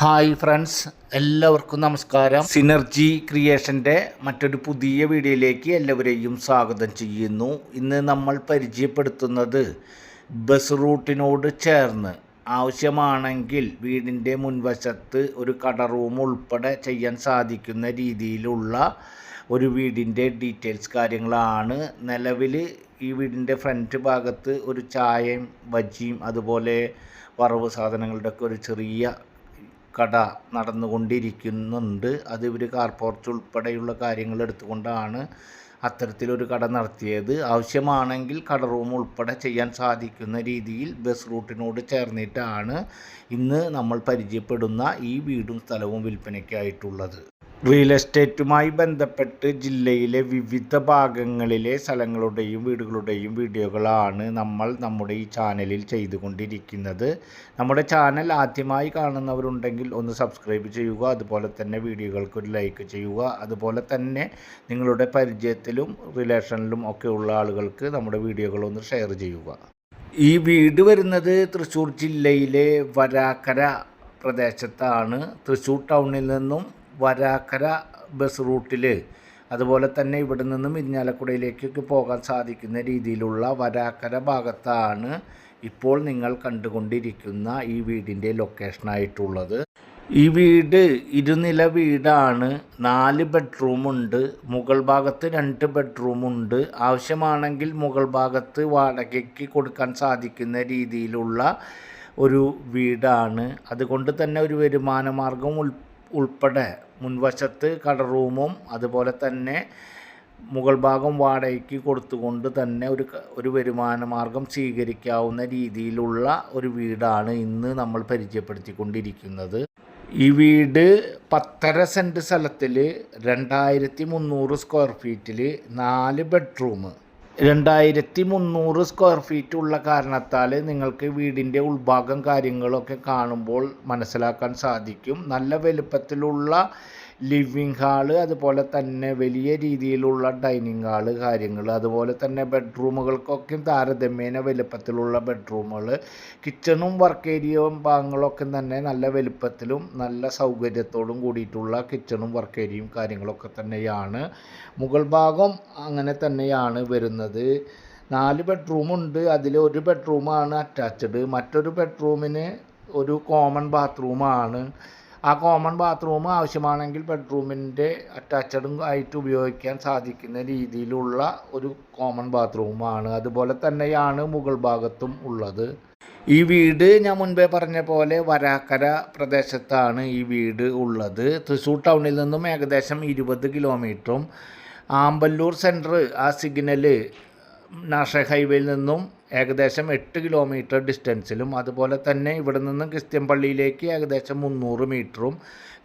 Hi friends എല്ലാവർക്കും നമസ്കാരം. Synergy ക്രിയേഷന്റെ മറ്റൊരു പുതിയ വീഡിയോയിലേക്ക് എല്ലാവരെയും സ്വാഗതം ചെയ്യുന്നു. ഇന്ന് നമ്മൾ പരിചയപ്പെടുത്തുന്നത് ബസ് റൂട്ടിനോട് ചേർന്ന് ആവശ്യമാണെങ്കിൽ വീടിന്റെ മുൻവശത്ത് ഒരു കട റൂം ഉൾപ്പെടെ ചെയ്യാൻ സാധിക്കുന്ന രീതിയിലുള്ള ഒരു വീടിന്റെ ഡീറ്റെയിൽസ് കാര്യങ്ങളാണ്. നിലവിൽ ഈ വീടിന്റെ ഫ്രണ്ട് ഭാഗത്ത് ഒരു ചായയും ബജ്ജിയും അതുപോലെ വറവ് സാധനങ്ങളുടെയൊക്കെ ഒരു ചെറിയ കട നടന്നുകൊണ്ടിരിക്കുന്നുണ്ട്. അത് ഇവർ കാർ പോർച്ച് ഉൾപ്പെടെയുള്ള കാര്യങ്ങൾ എടുത്തുകൊണ്ടാണ് അത്തരത്തിലൊരു കട നടത്തിയത്. ആവശ്യമാണെങ്കിൽ കട റൂം ഉൾപ്പെടെ ചെയ്യാൻ സാധിക്കുന്ന രീതിയിൽ ബസ് റൂട്ടിനോട് ചേർന്നിട്ടാണ് ഇന്ന് നമ്മൾ പരിചയപ്പെടുന്ന ഈ വീടും സ്ഥലവും വിൽപ്പനയ്ക്കായിട്ടുള്ളത്. റിയൽ എസ്റ്റേറ്റുമായി ബന്ധപ്പെട്ട് ജില്ലയിലെ വിവിധ ഭാഗങ്ങളിലെ സ്ഥലങ്ങളുടെയും വീടുകളുടെയും വീഡിയോകളാണ് നമ്മൾ നമ്മുടെ ഈ ചാനലിൽ ചെയ്തുകൊണ്ടിരിക്കുന്നത്. നമ്മുടെ ചാനൽ ആദ്യമായി കാണുന്നവരുണ്ടെങ്കിൽ ഒന്ന് സബ്സ്ക്രൈബ് ചെയ്യുക അതുപോലെ തന്നെ വീഡിയോകൾക്ക് ഒരു ലൈക്ക് ചെയ്യുക അതുപോലെ തന്നെ നിങ്ങളുടെ പരിചയത്തിലും റിലേഷനിലും ഒക്കെ ഉള്ള ആളുകൾക്ക് നമ്മുടെ വീഡിയോകളൊന്ന് ഷെയർ ചെയ്യുക. ഈ വീട് വരുന്നത് തൃശ്ശൂർ ജില്ലയിലെ വരാക്കര പ്രദേശത്താണ്. തൃശ്ശൂർ ടൗണിൽ നിന്നും വരാക്കര ബസ് റൂട്ടിൽ അതുപോലെ തന്നെ ഇവിടെ നിന്നും ഇരിഞ്ഞാലക്കുടയിലേക്കൊക്കെ പോകാൻ സാധിക്കുന്ന രീതിയിലുള്ള വരാക്കര ഭാഗത്താണ് ഇപ്പോൾ നിങ്ങൾ കണ്ടുകൊണ്ടിരിക്കുന്ന ഈ വീടിന്റെ ലൊക്കേഷനായിട്ടുള്ളത്. ഈ വീട് ഇരുനില വീടാണ്. നാല് ബെഡ്റൂമുണ്ട്. മുകൾ ഭാഗത്ത് രണ്ട് ബെഡ്റൂമുണ്ട്. ആവശ്യമാണെങ്കിൽ മുകൾ ഭാഗത്ത് വാടകയ്ക്ക് കൊടുക്കാൻ സാധിക്കുന്ന രീതിയിലുള്ള ഒരു വീടാണ്. അതുകൊണ്ട് തന്നെ ഒരു വരുമാനമാർഗം ഉൾ ഉൾപ്പെടെ മുൻവശത്ത് കട റൂമും അതുപോലെ തന്നെ മുകൾ ഭാഗം വാടകയ്ക്ക് കൊടുത്തുകൊണ്ട് തന്നെ ഒരു ഒരു വരുമാന മാർഗം സ്വീകരിക്കാവുന്ന രീതിയിലുള്ള ഒരു വീടാണ് ഇന്ന് നമ്മൾ പരിചയപ്പെടുത്തിക്കൊണ്ടിരിക്കുന്നത്. ഈ വീട് പത്തര സെന്റ് സ്ഥലത്തിൽ രണ്ടായിരത്തി മുന്നൂറ് സ്ക്വയർ ഫീറ്റിൽ നാല് ബെഡ്റൂം രണ്ടായിരത്തി മുന്നൂറ് സ്ക്വയർ ഫീറ്റ് ഉള്ള കാരണത്താൽ നിങ്ങൾക്ക് വീടിന്റെ ഉൾഭാഗം കാര്യങ്ങളൊക്കെ കാണുമ്പോൾ മനസ്സിലാക്കാൻ സാധിക്കും. നല്ല വലുപ്പത്തിലുള്ള ലിവിങ് ഹാൾ അതുപോലെ തന്നെ വലിയ രീതിയിലുള്ള ഡൈനിങ് ഹാൾ കാര്യങ്ങൾ അതുപോലെ തന്നെ ബെഡ്റൂമുകൾക്കൊക്കെ താരതമ്യേന വലുപ്പത്തിലുള്ള ബെഡ്റൂമുകൾ കിച്ചണും വർക്ക് ഏരിയയും ഭാഗങ്ങളൊക്കെ തന്നെ നല്ല വലുപ്പത്തിലും നല്ല സൗകര്യത്തോടും കൂടിയിട്ടുള്ള കിച്ചണും വർക്ക് ഏരിയയും കാര്യങ്ങളൊക്കെ തന്നെയാണ്. മുകൾ ഭാഗം അങ്ങനെ തന്നെയാണ് വരുന്നത്. നാല് ബെഡ്റൂമുണ്ട് അതിൽ ഒരു ബെഡ്റൂമാണ് അറ്റാച്ച്ഡ് മറ്റൊരു ബെഡ്റൂമിന് ഒരു കോമൺ ബാത്റൂമാണ് ആ കോമൺ ബാത്റൂം ആവശ്യമാണെങ്കിൽ ബെഡ്റൂമിന്റെ അറ്റാച്ചഡും ആയിട്ട് ഉപയോഗിക്കാൻ സാധിക്കുന്ന രീതിയിലുള്ള ഒരു കോമൺ ബാത്റൂമാണ് അതുപോലെ തന്നെയാണ് മുകൾ ഭാഗത്തും ഉള്ളത്. ഈ വീട് ഞാൻ മുൻപേ പറഞ്ഞ പോലെ വരാക്കര പ്രദേശത്താണ് ഈ വീട് ഉള്ളത്. തൃശ്ശൂർ ടൗണിൽ നിന്നും ഏകദേശം ഇരുപത് കിലോമീറ്ററും ആമ്പല്ലൂർ സെന്റർ ആ സിഗ്നൽ നാഷണൽ ഹൈവേയിൽ നിന്നും ഏകദേശം എട്ട് കിലോമീറ്റർ ഡിസ്റ്റൻസിലും അതുപോലെ തന്നെ ഇവിടെ നിന്നും ക്രിസ്ത്യൻ പള്ളിയിലേക്ക് ഏകദേശം മുന്നൂറ് മീറ്ററും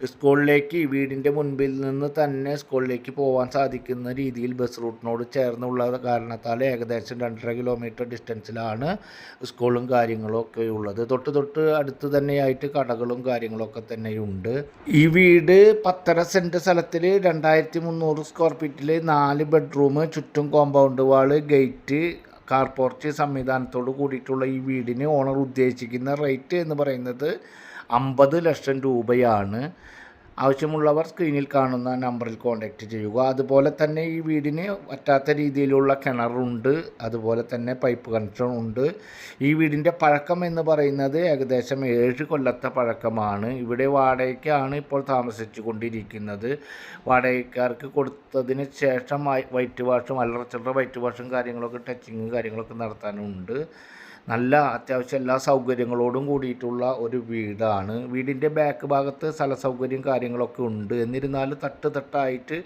സ്കൂളിലേക്ക് വീടിന്റെ മുൻപിൽ നിന്ന് തന്നെ സ്കൂളിലേക്ക് പോകാൻ സാധിക്കുന്ന രീതിയിൽ ബസ് റൂട്ടിനോട് ചേർന്നുള്ള കാരണത്താൽ ഏകദേശം രണ്ടര കിലോമീറ്റർ ഡിസ്റ്റൻസിലാണ് സ്കൂളും കാര്യങ്ങളും ഒക്കെ ഉള്ളത്. തൊട്ട് തൊട്ട് അടുത്ത് തന്നെയായിട്ട് കടകളും കാര്യങ്ങളൊക്കെ തന്നെയുണ്ട്. ഈ വീട് പത്തര സെന്റ് സ്ഥലത്തിൽ രണ്ടായിരത്തി മുന്നൂറ് സ്ക്വയർ ഫീറ്റിൽ നാല് ബെഡ്റൂം ചുറ്റും compound wall gate car porch സംവിധാനത്തോട് കൂടിയിട്ടുള്ള ഈ വീടിന് ഓണർ ഉദ്ദേശിക്കുന്ന റേറ്റ് എന്ന് പറയുന്നത് അമ്പത് ലക്ഷം രൂപയാണ്. ആവശ്യമുള്ളവർ സ്ക്രീനിൽ കാണുന്ന നമ്പറിൽ കോൺടാക്റ്റ് ചെയ്യുക. അതുപോലെ തന്നെ ഈ വീടിന് പറ്റാത്ത രീതിയിലുള്ള കിണറുണ്ട് അതുപോലെ തന്നെ പൈപ്പ് കണക്ഷൻ ഉണ്ട്. ഈ വീടിന്റെ പഴക്കം എന്ന് പറയുന്നത് ഏകദേശം ഏഴ് കൊല്ലത്തെ പഴക്കമാണ്. ഇവിടെ വാടകയ്ക്കാണ് ഇപ്പോൾ താമസിച്ചു കൊണ്ടിരിക്കുന്നത് വാടകക്കാർക്ക് കൊടുത്തതിന് ശേഷം വൈറ്റ് വാഷും അല്ലറ ചില്ലറ വൈറ്റ് വാഷും കാര്യങ്ങളൊക്കെ ടച്ചിങ് കാര്യങ്ങളൊക്കെ നടത്താനുണ്ട്. നല്ല അത്യാവശ്യം എല്ലാ സൗകര്യങ്ങളോടും കൂടിയിട്ടുള്ള ഒരു വീടാണ്. വീടിന്റെ ബാക്ക് ഭാഗത്ത് സ്ഥല സൗകര്യം കാര്യങ്ങളൊക്കെ ഉണ്ട്. എന്നിരുന്നാലും തട്ട് തട്ടായിട്ട്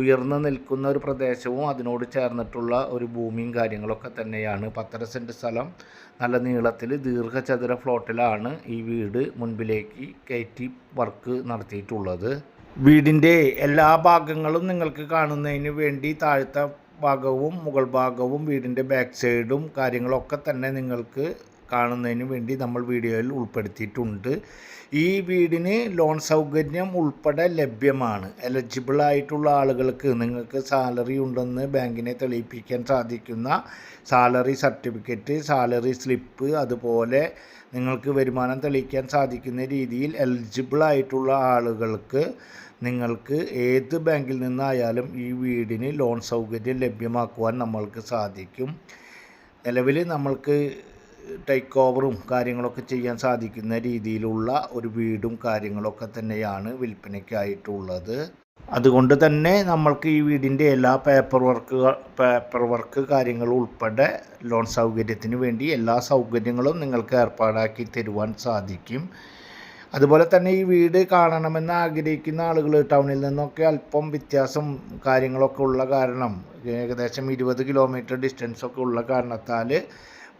ഉയർന്നു നിൽക്കുന്ന ഒരു പ്രദേശവും അതിനോട് ചേർന്നിട്ടുള്ള ഒരു ഭൂമിയും കാര്യങ്ങളൊക്കെ തന്നെയാണ്. പത്തര സെന്റ് സ്ഥലം നല്ല നീളത്തിൽ ദീർഘചതുര ഫ്ലോട്ടിലാണ് ഈ വീട് മുൻപിലേക്ക് കയറ്റി വർക്ക് നടത്തിയിട്ടുള്ളത്. വീടിന്റെ എല്ലാ ഭാഗങ്ങളും നിങ്ങൾക്ക് കാണുന്നതിന് വേണ്ടി താഴത്തെ ഭാഗവും മുകൾ ഭാഗവും വീടിന്റെ ബാക്ക് സൈഡും കാര്യങ്ങളൊക്കെ തന്നെ നിങ്ങൾക്ക് കാണുന്നതിന് വേണ്ടി നമ്മൾ വീഡിയോയിൽ ഉൾപ്പെടുത്തിയിട്ടുണ്ട്. ഈ വീടിന് ലോൺ സൗകര്യം ഉൾപ്പെടെ ലഭ്യമാണ്. എലിജിബിൾ ആയിട്ടുള്ള ആളുകൾക്ക് നിങ്ങൾക്ക് സാലറി ഉണ്ടെന്ന് ബാങ്കിനെ തെളിയിപ്പിക്കാൻ സാധിക്കുന്ന സാലറി സർട്ടിഫിക്കറ്റ് സാലറി സ്ലിപ്പ് അതുപോലെ നിങ്ങൾക്ക് വരുമാനം തെളിയിക്കാൻ സാധിക്കുന്ന രീതിയിൽ എലിജിബിൾ ആയിട്ടുള്ള ആളുകൾക്ക് നിങ്ങൾക്ക് ഏത് ബാങ്കിൽ നിന്നായാലും ഈ വീടിന് ലോൺ സൗകര്യം ലഭ്യമാക്കുവാൻ നമ്മൾക്ക് സാധിക്കും. നിലവിൽ നമ്മൾക്ക് ടേക്ക് ഓവറും കാര്യങ്ങളൊക്കെ ചെയ്യാൻ സാധിക്കുന്ന രീതിയിലുള്ള ഒരു വീടും കാര്യങ്ങളൊക്കെ തന്നെയാണ് വിൽപ്പനയ്ക്കായിട്ടുള്ളത്. അതുകൊണ്ട് തന്നെ നമ്മൾക്ക് ഈ വീടിന്റെ എല്ലാ പേപ്പർ വർക്ക് പേപ്പർ വർക്ക് കാര്യങ്ങൾ ഉൾപ്പെടെ ലോൺ സൗകര്യത്തിന് വേണ്ടി എല്ലാ സൗകര്യങ്ങളും നിങ്ങൾക്ക് ഏർപ്പാടാക്കി തരുവാൻ സാധിക്കും. അതുപോലെ തന്നെ ഈ വീട് കാണണമെന്ന് ആഗ്രഹിക്കുന്ന ആളുകൾ ടൗണിൽ നിന്നൊക്കെ അല്പം വ്യത്യാസം കാര്യങ്ങളൊക്കെ ഉള്ള കാരണം ഏകദേശം ഇരുപത് കിലോമീറ്റർ ഡിസ്റ്റൻസൊക്കെ ഉള്ള കാരണത്താൽ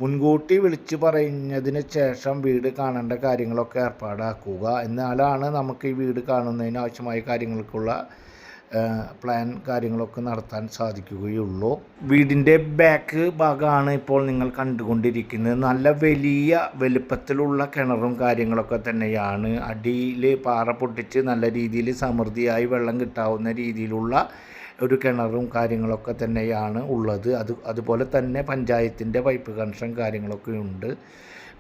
മുൻകൂട്ടി വിളിച്ച് പറഞ്ഞതിന് ശേഷം വീട് കാണേണ്ട കാര്യങ്ങളൊക്കെ ഏർപ്പാടാക്കുക. എന്നാലാണ് നമുക്ക് ഈ വീട് കാണുന്നതിന് ആവശ്യമായ കാര്യങ്ങൾക്കുള്ള പ്ലാൻ കാര്യങ്ങളൊക്കെ നടത്താൻ സാധിക്കുകയുള്ളൂ. വീടിന്റെ ബാക്ക് ഭാഗമാണ് ഇപ്പോൾ നിങ്ങൾ കണ്ടുകൊണ്ടിരിക്കുന്നത്. നല്ല വലിയ വലുപ്പത്തിലുള്ള കിണറും കാര്യങ്ങളൊക്കെ തന്നെയാണ്. അടിയിൽ പാറ പൊട്ടിച്ച് നല്ല രീതിയിൽ സമൃദ്ധിയായി വെള്ളം കിട്ടാവുന്ന രീതിയിലുള്ള ഒരു കിണറും കാര്യങ്ങളൊക്കെ തന്നെയാണ് ഉള്ളത്. അത് അതുപോലെ തന്നെ പഞ്ചായത്തിന്റെ പൈപ്പ് കണക്ഷൻ കാര്യങ്ങളൊക്കെ ഉണ്ട്.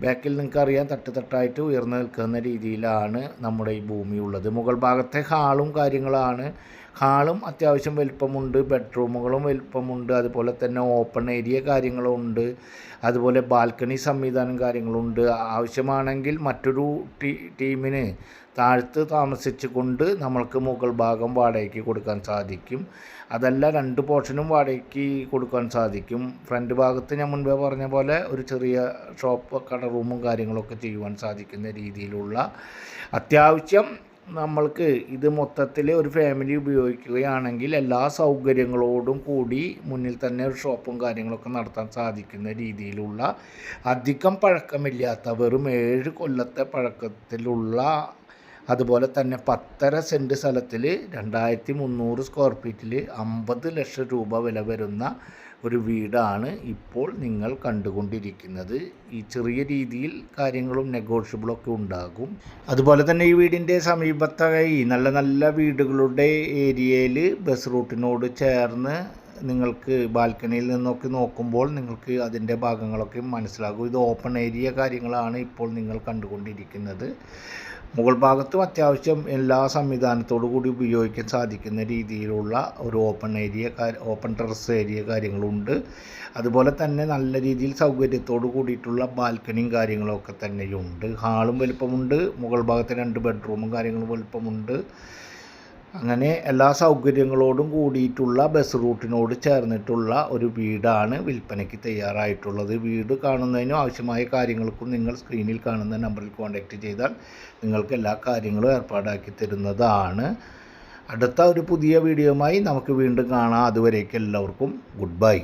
ബാക്കിൽ നിങ്ങൾക്കറിയാം തട്ട് തട്ടായിട്ട് ഉയർന്നു നിൽക്കുന്ന രീതിയിലാണ് നമ്മുടെ ഈ ഭൂമി ഉള്ളത്. മുകൾ ഭാഗത്തെ ഹാളും കാര്യങ്ങളാണ്. ഹാളും അത്യാവശ്യം വലിപ്പമുണ്ട് ബെഡ്റൂമുകളും വലിപ്പമുണ്ട് അതുപോലെ തന്നെ ഓപ്പൺ ഏരിയ കാര്യങ്ങളുണ്ട് അതുപോലെ ബാൽക്കണി സംവിധാനം കാര്യങ്ങളുണ്ട്. ആവശ്യമാണെങ്കിൽ മറ്റൊരു ടീമിന് താഴ്ത്ത് താമസിച്ചു കൊണ്ട് നമ്മൾക്ക് മുകൾ ഭാഗം വാടകയ്ക്ക് കൊടുക്കാൻ സാധിക്കും. അതല്ല രണ്ട് പോർഷനും വാടകയ്ക്ക് കൊടുക്കാൻ സാധിക്കും. ഫ്രണ്ട് ഭാഗത്ത് ഞാൻ മുൻപേ പറഞ്ഞ പോലെ ഒരു ചെറിയ ഷോപ്പ് കട റൂമും കാര്യങ്ങളൊക്കെ ചെയ്യുവാൻ സാധിക്കുന്ന രീതിയിലുള്ള അത്യാവശ്യം നമ്മൾക്ക് ഇത് മൊത്തത്തിൽ ഒരു ഫാമിലി ഉപയോഗിക്കുകയാണെങ്കിൽ എല്ലാ സൗകര്യങ്ങളോടും കൂടി മുന്നിൽ തന്നെ ഒരു ഷോപ്പും കാര്യങ്ങളൊക്കെ നടത്താൻ സാധിക്കുന്ന രീതിയിലുള്ള അധികം പഴക്കമില്ലാത്ത വെറും ഏഴ് കൊല്ലത്തെ പഴക്കത്തിലുള്ള അതുപോലെ തന്നെ പത്തര സെന്റ് സ്ഥലത്തിൽ രണ്ടായിരത്തി മുന്നൂറ് സ്ക്വയർ ഫീറ്റിൽ അമ്പത് ലക്ഷം രൂപ വില വരുന്ന ഒരു വീടാണ് ഇപ്പോൾ നിങ്ങൾ കണ്ടുകൊണ്ടിരിക്കുന്നത്. ഈ ചെറിയ രീതിയിൽ കാര്യങ്ങളും നെഗോഷ്യബിളൊക്കെ ഉണ്ടാകും. അതുപോലെ തന്നെ ഈ വീടിന്റെ സമീപത്തായി നല്ല നല്ല വീടുകളുടെ ഏരിയയിൽ ബസ് റൂട്ടിനോട് ചേർന്ന് നിങ്ങൾക്ക് ബാൽക്കണിയിൽ നിന്നൊക്കെ നോക്കുമ്പോൾ നിങ്ങൾക്ക് അതിന്റെ ഭാഗങ്ങളൊക്കെ മനസ്സിലാകും. ഇത് ഓപ്പൺ ഏരിയ കാര്യങ്ങളാണ് ഇപ്പോൾ നിങ്ങൾ കണ്ടുകൊണ്ടിരിക്കുന്നത്. മുകൾ ഭാഗത്തും അത്യാവശ്യം എല്ലാ സംവിധാനത്തോടു കൂടി ഉപയോഗിക്കാൻ സാധിക്കുന്ന രീതിയിലുള്ള ഒരു open area open terrace area കാര്യങ്ങളുണ്ട്. അതുപോലെ തന്നെ നല്ല രീതിയിൽ സൗകര്യത്തോടു കൂടിയിട്ടുള്ള ബാൽക്കണിയും കാര്യങ്ങളൊക്കെ തന്നെയുണ്ട്. ഹാളും വലുപ്പമുണ്ട്. മുകൾ ഭാഗത്ത് രണ്ട് ബെഡ്റൂമും കാര്യങ്ങളും വലുപ്പമുണ്ട്. അങ്ങനെ എല്ലാ സൗകര്യങ്ങളോടും കൂടിയിട്ടുള്ള ബസ് റൂട്ടിനോട് ചേർന്നിട്ടുള്ള ഒരു വീടാണ് വിൽപ്പനയ്ക്ക് തയ്യാറായിട്ടുള്ളത്. വീട് കാണുന്നതിനും ആവശ്യമായ കാര്യങ്ങൾക്കും നിങ്ങൾ സ്ക്രീനിൽ കാണുന്ന നമ്പറിൽ കോൺടാക്റ്റ് ചെയ്താൽ നിങ്ങൾക്ക് എല്ലാ കാര്യങ്ങളും ഏർപ്പാടാക്കി തരുന്നതാണ്. അടുത്ത ഒരു പുതിയ വീഡിയോയുമായി നമുക്ക് വീണ്ടും കാണാം. അതുവരേക്കും എല്ലാവർക്കും ഗുഡ് ബൈ